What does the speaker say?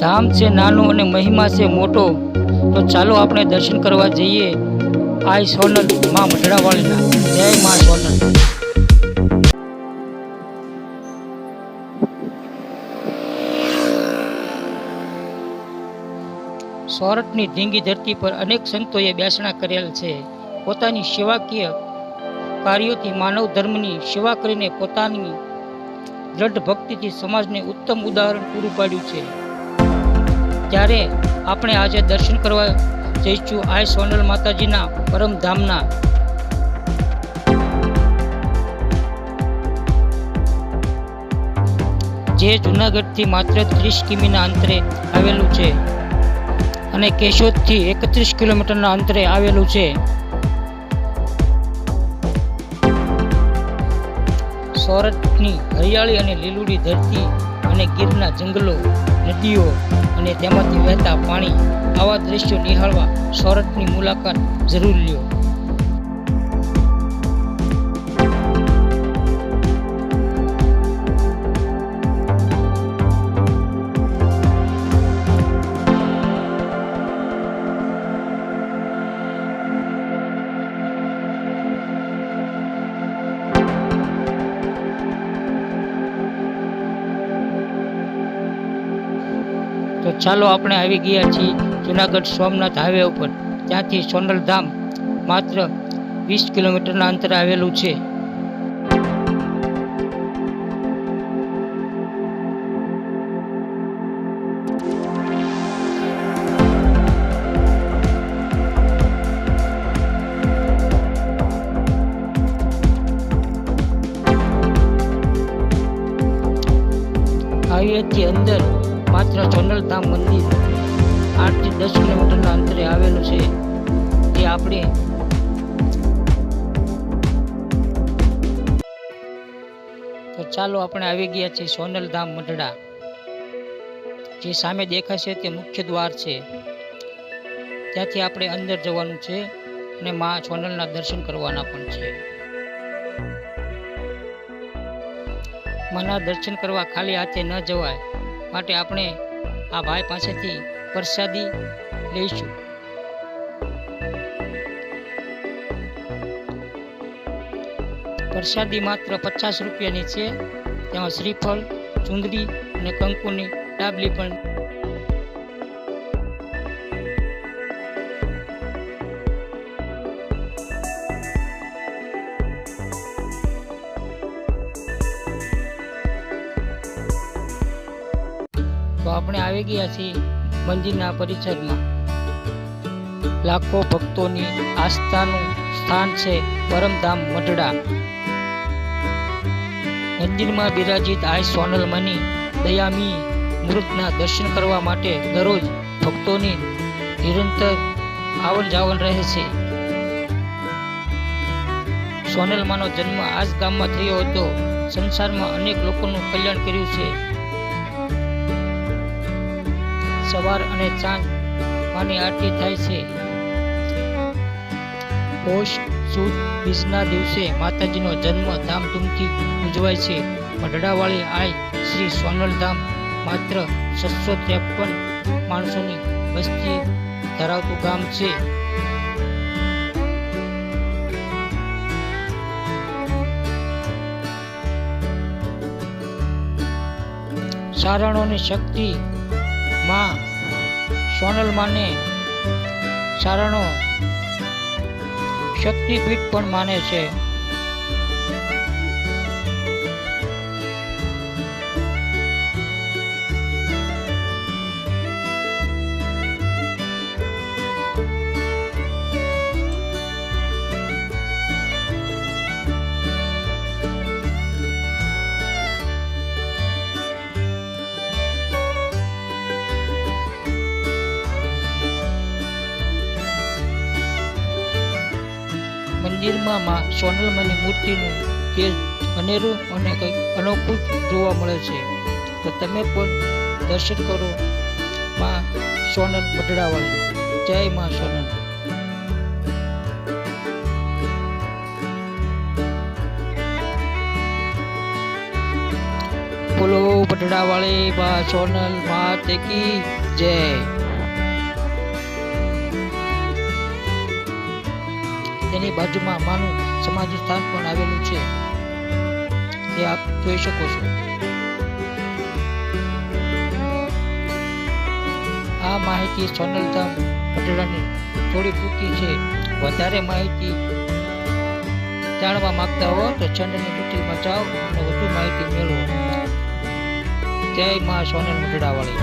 ધામ છે, નાનું અને મહિમા છે, મોટો. તો ચાલો આપણે દર્શન કરવા જઈએ. આઈ સોનલ, માં મઢડાવાળીના જય મા સોનલ. સોરઠની ધીંગી ધરતી પર અનેક સંતોએ બેસણા કરેલ છે. પોતાની સેવાકીય કાર્યોથી માનવ ધર્મની સેવા કરીને પોતાની દ્રઢ ભક્તિથી સમાજને ઉત્તમ ઉદાહરણ પૂરું પાડ્યું છે. ત્યારે આપણે આજે દર્શન કરવા જઈશું આ સોનલ માતાજીના પરમધામના જે જુનાગઢથી માત્ર ત્રીસ કિમીના અંતરે આવેલું છે અને કેશોદથી એકત્રીસ કિલોમીટરના અંતરે આવેલું છે. સોરઠની હરિયાળી અને લીલુડી ધરતી અને ગીરના જંગલો નદીઓ અને તેમાંથી વહેતા પાણી આવા દ્રશ્યો નિહાળવા સોરઠની મુલાકાત જરૂર લ્યો. ચાલો આપણે આવી ગયા છીએ જુનાગઢ સોમનાથ હાઈવે ઉપર. ત્યાંથી સોનલ ધામ માત્ર વીસ કિલોમીટરના અંતરે આવેલું છે. હાઈવેથી અંદર માત્ર ધામ મંદિર આઠથી દસ કિલોમીટરના અંતરે આવેલું છે, જે આપણે ચાલો આપણે આવી ગયા છીએ સોનલ ધામ મઢડા જે સામે દેખાશે તે મુખ્ય દ્વાર છે. ત્યાંથી આપણે અંદર જવાનું છે અને મા સોનલના દર્શન કરવાના પણ છે. માના દર્શન કરવા ખાલી હાથે ન જવાય. માટે આપણે આ ભાઈ પાસેથી પ્રસાદી લઈશું. પ્રસાદી માત્ર પચાસ રૂપિયાની છે. તેમાં શ્રીફળ, ચુંદડી અને કંકુની ડાબલી પણ તો આપણે આવી ગયા છીએ મંદિરના પરિસરમાં. લાખો ભક્તોની આસ્થાનું સ્થાન છે પરમધામ મઢડા. મંદિરમાં બિરાજિત આય સોનલ મની, દયામી મૃતના દર્શન કરવા માટે દરરોજ ભક્તોની નિરંતર આવન જાવન રહે છે. સોનલમાનો જન્મ આ જ ગામમાં થયો હતો. સંસારમાં અનેક લોકોનું કલ્યાણ કર્યું છે. સવાર અને સાંજ માની આરતી થાય છે. પોષ સુદ બીજના દિવસે માતાજીનો જન્મ ધામધૂમથી ઉજવાય છે. મઢડાવાળી આય શ્રી સોનલધામ માત્ર છસો ત્રેપન માણસોની વસ્તી ધરાવતું ગામ છે. સારણોની શક્તિ માં સોનલ માને સારણો શક્તિપીઠ પણ માને છે. મંદિરમાં માં સોનલમાની મૂર્તિનું તેજ અનેરું અને કંઈક અનોખું જોવા મળે છે. તો તમે પણ દર્શન કરો માં સોનલ પટડાવાળી. જય માં સોનલ. બોલો પટડાવાળી માં સોનલ માત કી જય. તેની બાજુમાં માનું સમાધિ સ્થાન પણ આવેલું છે. તે આપ જોઈ શકો છો. આ માહિતી સોનલધામ પટણાની થોડી ટૂંકી છે. વધારે માહિતી જાણવા માંગતા હો તો ચેનલની ડિટેલમાં જાઓ અને વધુ માહિતી મેળવો. જય માં સોનલ મઢડાવાળી